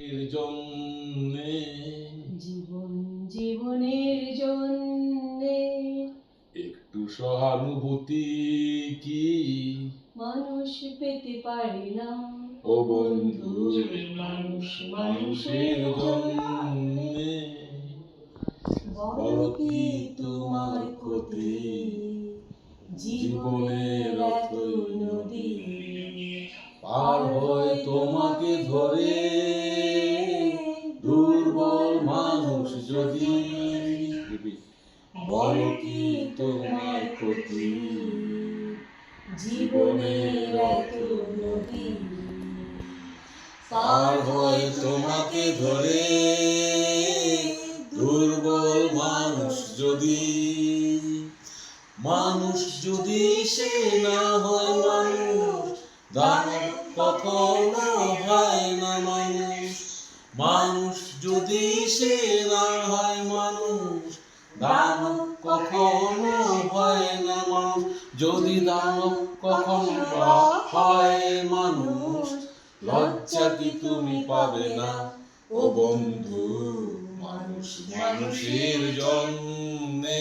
জন্যে জীবন জীবনের জন্যে। একটু সহানুভূতি কি? মানুষ পেতে পারে না ও বন্ধু মানুষ মানুষের জন্যে। বলো কি তোমার ক্ষতি? জীবনের নদী। পার হয় তোমাকে ধরে যদি কি তোমার ক্ষতি জীবনের এত হয় তোমাকে ধরে দুর্বল মানুষ যদি মানুষ যদি সে না হয় মানুষ দানব কখনো হয় যদি সে না হয় মানুষ, দানব কখনো হয় না মানুষ। যদি দানব কখনো হয় মানুষ, লজ্জা কি তুমি পাবে না? ও বন্ধু, মানুষ, মানুষের জন্যে